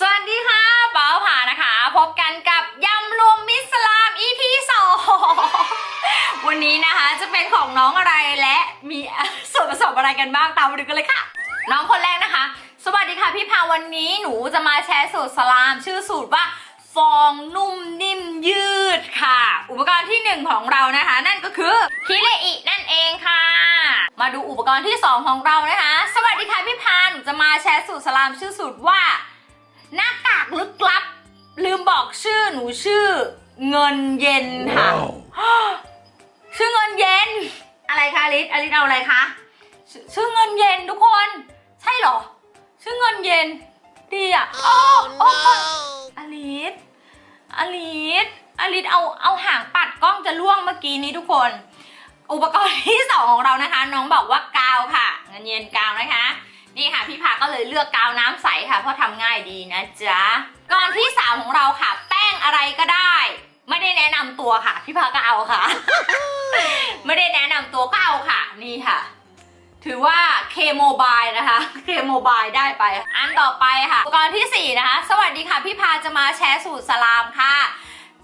สวัสดีค่ะป๋าผานะคะ พบกันกับยำรวมมิตรสลาม EP สองวันนี้นะคะจะเป็นของน้องอะไรและมีส่วนผสมอะไรกันบ้างตามมาดูกันเลยค่ะ น้องคนแรกนะคะ สวัสดีค่ะพี่พาวันนี้หนูจะมาแชร์สูตรสลาม ชื่อสูตรว่าฟองนุ่มนิ่มยืดค่ะ อุปกรณ์ที่หนึ่งของเรานะคะ นั่นก็คือคิเรอินั่นเองค่ะ มาดูอุปกรณ์ที่สองของเรานะคะ สวัสดีค่ะพี่พาหนูจะมาแชร์สูตรสลามชื่อสูตรว่า หน้ากากลึกลับ ลืมบอกชื่อหนูชื่อ เงินเย็นค่ะ ชื่อเงินเย็น อะไรคะอลิสอลิสเอาอะไรคะชชื่อเงินเย็นทุกคน ใช่เหรอ ชื่อเงินเย็นดีอะโอ้โอ้อลิสอลิสอลิสเอาเอาหางปัดกล้องจะล่วงเมื่อกี้นี้ทุกคน อุปกรณ์ที่สองของเรานะคะ น้องบอกว่ากาวค่ะ เงินเย็นกาวนะคะ นี่ค่ะพี่พาก็เลยเลือกกาวน้ำใสค่ะ เพราะทำง่ายดีนะจ๊ะก่อนที่สามของเราค่ะ แป้งอะไรก็ได้ ไม่ได้แนะนำตัวค่ะ พี่พาก็เอาค่ะ ไม่ได้แนะนำตัวก็เอาค่ะ นี่ค่ะ ถือว่าเคโมบายนะคะเคโมบายได้ไป อันต่อไปค่ะอุปกรณ์ที่4นะคะ สวัสดีค่ะ พี่พาจะมาแชร์สูตรสลามค่ะ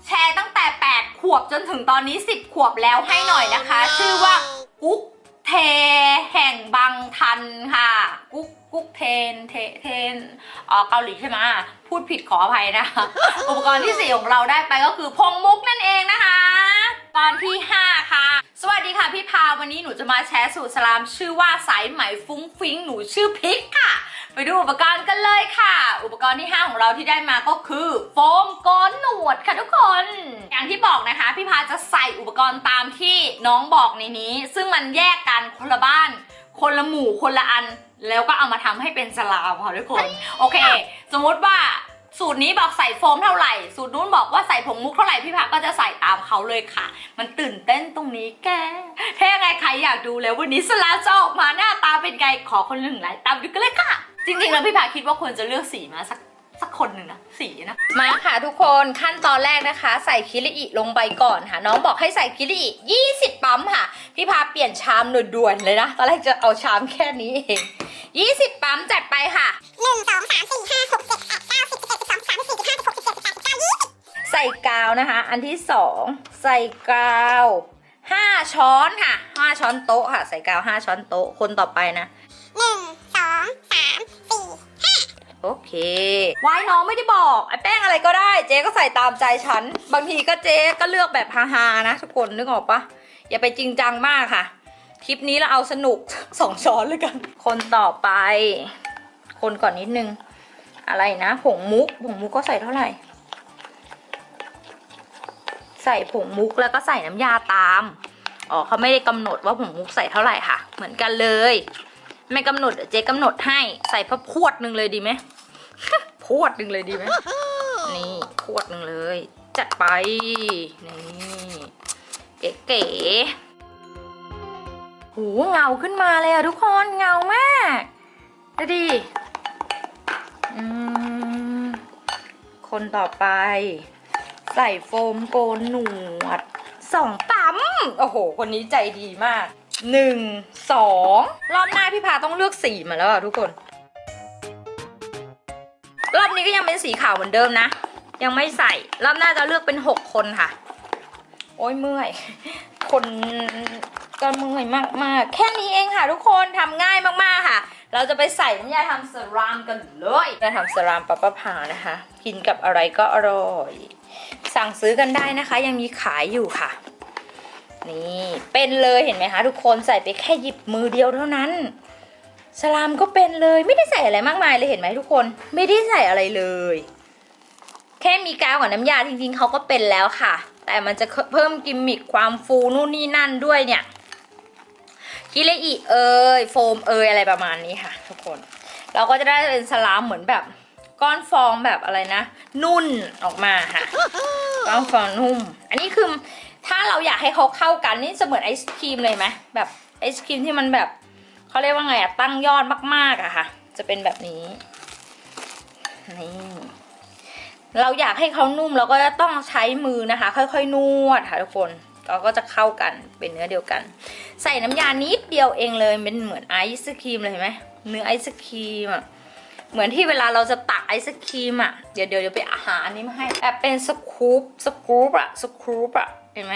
แชร์ตั้งแต่ 8 ขวบจนถึงตอนนี้ 10 ขวบแล้วให้หน่อยนะคะ ชื่อว่ากุ๊ก ทแห่งบางทันค่ะ กุ๊กกุ๊กเทนเทเทนอ๋อเกาหลีใช่ไหมพูดผิดขออภัยนะคะอุปกรณ์ที่ 4 ของเราได้ไปก็คือพงมุกนั่นเองนะคะ ตอนที่ 5 ค่ะ สวัสดีค่ะพี่พาวันนี้หนูจะมาแชร์สูตรสลาม ชื่อว่าสายไหมฟุ้งฟิ้งหนูชื่อพิกค่ะ ไปดูอุปกรณ์กันเลยค่ะ อุปกรณ์ที่ 5 ของเราที่ได้มาก็คือ โฟมโกนหนวดค่ะทุกคน อย่างที่บอกนะคะ พี่พาจะใส่อุปกรณ์ตามที่น้องบอกในนี้ ซึ่งมันแยกกันคนละบ้าน คนละหมู่คนละอัน แล้วก็เอามาทำให้เป็นสลามค่ะทุกคน โอเค สมมุติว่าสูตรนี้บอกใส่โฟมเท่าไหร่ สูตรนู้นบอกว่าใส่ผงมุกเท่าไหร่พี่พักก็จะใส่ตามเขาเลยค่ะ มันตื่นเต้นตรงนี้แกถ้ายังไงใครอยากดูแล้ววันนี้สลาจะออกมาหน้าตาเป็นไงขอคนหนึ่งไลค์ตามดูกันเลยค่ะ จริงๆแล้วพี่พักคิดว่าควรจะเลือกสีมาสัก สักคนหนึ่งนะสีนะ มาค่ะทุกคนขั้นตอนแรกนะคะ ใส่คิริอิลงไปก่อนค่ะ น้องบอกให้ใส่คิริอิ20 ปั๊มค่ะ พี่พาเปลี่ยนชามด่วนๆเลยนะ ตอนแรกจะเอาชามแค่นี้เอง20 ปั๊มจัดไปค่ะหนึ่งสองสามสี่ห้าหกเจ็ดแปดเก้าสิบสิบเอ็ดสิบสองสิบสามสิบสี่สิบห้าสิบหกสิบเจ็ดสิบแปดสิบเก้ายี่สิบใส่กาวนะคะ อันที่สองใส่กาวห้าช้อนค่ะห้าช้อนโต๊ะค่ะ ใส่กาวห้าช้อนโต๊ะคนต่อไปนะหนึ่งสองสามสี่ โอเควายน้องไม่ได้บอกไอ้แป้งอะไรก็ได้ เจ๊ก็ใส่ตามใจฉัน บางทีก็เจ๊ก็เลือกแบบฮาๆนะทุกคนนึกออกปะอย่าไปจริงจังมากค่ะ คลิปนี้เราเอาสนุกสองช้อนเลยกัน คนต่อไป คนก่อนนิดนึง อะไรนะ ผงมุก ผงมุกก็ใส่เท่าไหร่ ใส่ผงมุกแล้วก็ใส่น้ำยาตาม อ๋อเขาไม่ได้กำหนดว่าผงมุกใส่เท่าไหร่ค่ะ เหมือนกันเลย ไม่กำหนดเจ๊กำหนดให้ใส่พระพวดหนึ่งเลยดีไหม พวดหนึ่งเลยดีไหมนี่พวดหนึ่งเลย จัดไป นี่เก๋ๆหูเงาขึ้นมาเลยอะทุกคนเงามากดูดิคนต่อไป ใส่โฟมโกนหนวดสองปั๊มโอ้โห คนนี้ใจดีมาก หนึ่งสองรอบหน้าพี่พาต้องเลือกสีมาแล้วอะทุกคน รอบนี้ก็ยังเป็นสีขาวเหมือนเดิมนะ ยังไม่ใส่ รอบหน้าจะเลือกเป็นหกคนค่ะ โอ้ยเมื่อย คนก็เมื่อยมากๆ แค่นี้เองค่ะทุกคนทำง่ายมากๆค่ะ เราจะไปใส่น้ำยาทำสรามกันเลยน้ำยาทำสรามปะปะพานะคะ กินกับอะไรก็อร่อย สั่งซื้อกันได้นะคะ ยังมีขายอยู่ค่ะ นี่เป็นเลยเห็นไหมคะทุกคนใส่ไปแค่หยิบมือเดียวเท่านั้น สลามก็เป็นเลยไม่ได้ใส่อะไรมากมายเลยเห็นไหมทุกคน ไม่ได้ใส่อะไรเลย แค่มีกาวกับน้ำยาจริงๆเขาก็เป็นแล้วค่ะ แต่มันจะเพิ่มกิมมิคความฟูนู่นนี่นั่นด้วยเนี่ยกิเลอีเอยโฟมเอยอะไรประมาณนี้ค่ะ ทุกคน เราก็จะได้เป็นสลามเหมือนแบบก้อนฟองแบบอะไรนะ นุ่นออกมาค่ะก้อนฟองนุ่ม อันนี้คือ ถ้าเราอยากให้เขาเข้ากันนี่จะเหมือนไอศครีมเลยไหมแบบไอศครีมที่มันแบบเขาเรียกว่าไงอะตั้งยอดมากๆอะค่ะ จะเป็นแบบนี้นี่เราอยากให้เขานุ่มเราก็จะต้องใช้มือนะคะ ค่อยๆนวดค่ะทุกคนเราก็จะเข้ากันเป็นเนื้อเดียวกัน ใส่น้ำยานิดเดียวเองเลยเป็นเหมือนไอศครีมเลยเห็นไหมเนื้อไอศครีมอะเหมือนที่เวลาเราจะตักไอศครีมอะเดี๋ยวเดี๋ยวเดี๋ยวไปอาหารนนี้มาให้แบบเป็นสกู๊ปสกู๊ปอะสกู๊ปอะ เห็นไหม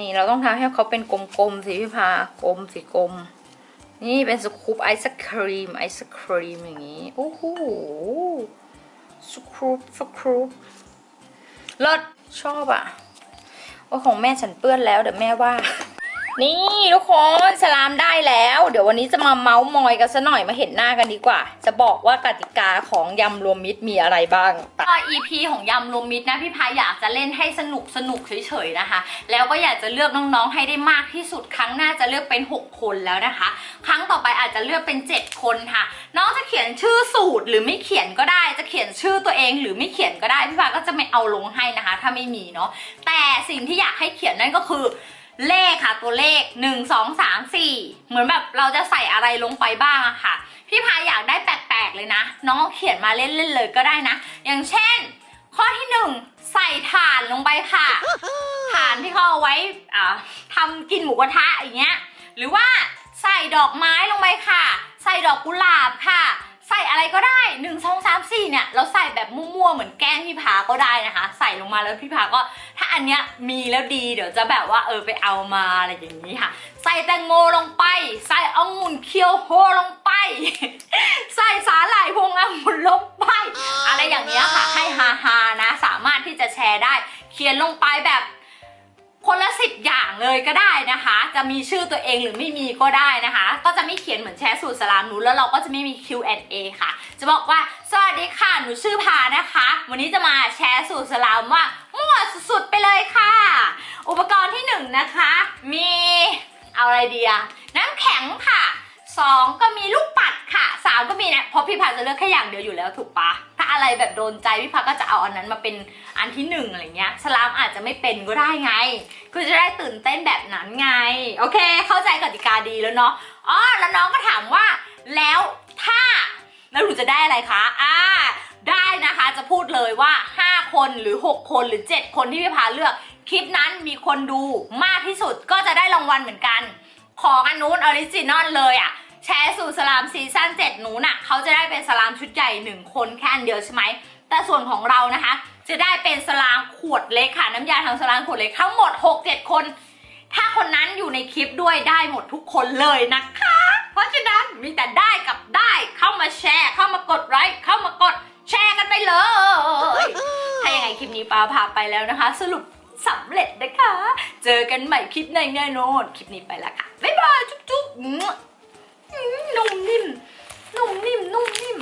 นี่เราต้องทำให้เขาเป็นกลมๆสิพี่พากลมสิกลม นี่เป็นสกู๊ปไอศครีมไอศครีมอย่างนี้โอ้โหสกู๊ปสกู๊ปเลิศชอบอะว่าของแม่ฉันเปื้อนแล้วเดี๋ยวแม่ว่า นี่ทุกคนสลามได้แล้ว เดี๋ยววันนี้จะมาเมาส์มอยกันซะหน่อยมาเห็นหน้ากันดีกว่า จะบอกว่ากติกาของยำรวมมิตรมีอะไรบ้างก็ EP ของยำรวมมิตรนะพี่พายอยากจะเล่นให้สนุกสนุกเฉยๆนะคะ แล้วก็อยากจะเลือกน้องๆให้ได้มากที่สุดครั้งหน้าจะเลือกเป็น 6 คนแล้วนะคะ ครั้งต่อไปอาจจะเลือกเป็น 7 คนค่ะ น้องจะเขียนชื่อสูตรหรือไม่เขียนก็ได้ จะเขียนชื่อตัวเองหรือไม่เขียนก็ได้พี่พายก็จะไม่เอาลงให้นะคะ ถ้าไม่มีเนาะแต่สิ่งที่อยากให้เขียนนั่นก็คือ เลขค่ะตัวเลข 1 2 3 4 เหมือนแบบเราจะใส่อะไรลงไปบ้างอะค่ะ พี่พายอยากได้แปลกๆเลยนะ น้องเขียนมาเล่นๆเลยก็ได้นะ อย่างเช่น ข้อที่ 1 ใส่ถ่านลงไปค่ะถ่านที่เขาเอาไว้อ่าทำกินหมูกระทะอย่างเงี้ยหรือว่าใส่ดอกไม้ลงไปค่ะ ใส่ดอกกุหลาบค่ะ ใส่อะไรก็ได้1 2 3 4เนี่ยเราใส่แบบมั่วๆเหมือนแกล้งพี่พาก็ได้นะคะ ใส่ลงมาแล้วพี่พาก็ ถ้าอันเนี้ยมีแล้วดีเดี๋ยวจะแบบว่าเออไปเอามาอะไรอย่างนี้ค่ะ ใส่แตงโมลงไป ใส่องุ่นเคียวโฮลงไป ใส่สาหร่ายพวงองุ่นลงไป อะไรอย่างเงี้ยค่ะ ให้ฮาฮาๆนะ สามารถที่จะแชร์ได้ เขียนลงไปแบบ คนละสิบอย่างเลยก็ได้นะคะ จะมีชื่อตัวเองหรือไม่มีก็ได้นะคะ ก็จะไม่เขียนเหมือนแชร์สูตรสลามหนูแล้วเราก็จะไม่มี Q&A ค่ะ จะบอกว่าสวัสดีค่ะหนูชื่อพานะคะ วันนี้จะมาแชร์สูตรสลามว่ามั่วสุดๆไปเลยค่ะ อุปกรณ์ที่หนึ่งนะคะ มีเอาอะไรดีอะน้ำแข็งค่ะ สองก็มีลูกปัดค่ะสามก็มีเนี่ยเพราะพี่พาจะเลือกแค่อย่างเดียวอยู่แล้วถูกปะถ้าอะไรแบบโดนใจพี่พาก็จะเอาอันนั้นมาเป็นอันที่หนึ่งอะไรเงี้ยสลามอาจจะไม่เป็นก็ได้ไง คือจะได้ตื่นเต้นแบบนั้นไง โอเค เข้าใจกติกาดีแล้วเนาะอ๋อแล้วน้องก็ถามว่า แล้วถ้าแล้วหนูจะได้อะไรคะอ่าได้นะคะจะพูดเลยว่า 5 คนหรือ 6 คนหรือ 7 คนที่พี่พาเลือกคลิปนั้นมีคนดูมากที่สุดก็จะได้รางวัลเหมือนกัน ของอันนู้นออริจินอลเลยอะ่ะ แชร์สู่สลามซีซั่น7นู้นอะเขาจะได้เป็นสลามชุดใหญ่1คนแค่อันเดียวใช่ไหมแต่ส่วนของเรานะคะ จะได้เป็นสลามขวดเล็กค่ะน้ำยาทำสลามขวดเล็กทั้งหมด 6-7 คน ถ้าคนนั้นอยู่ในคลิปด้วยได้หมดทุกคนเลยนะคะ เพราะฉะนั้นมีแต่ได้กับได้เข้ามาแชร์ เข้ามากดไลค์เข้ามากดแชร์กันไปเลย ถ้ายังไงคลิปนี้ปาพาไปแล้วนะคะ สรุปสำเร็จนะคะ เจอกันใหม่คลิปในแน่นอน คลิปนี้ไปแล้วค่ะ บ๊ายบาย จุ๊บจุ๊บ นุ่มนิ่ม นุ่มนิ่ม นุ่มนิ่ม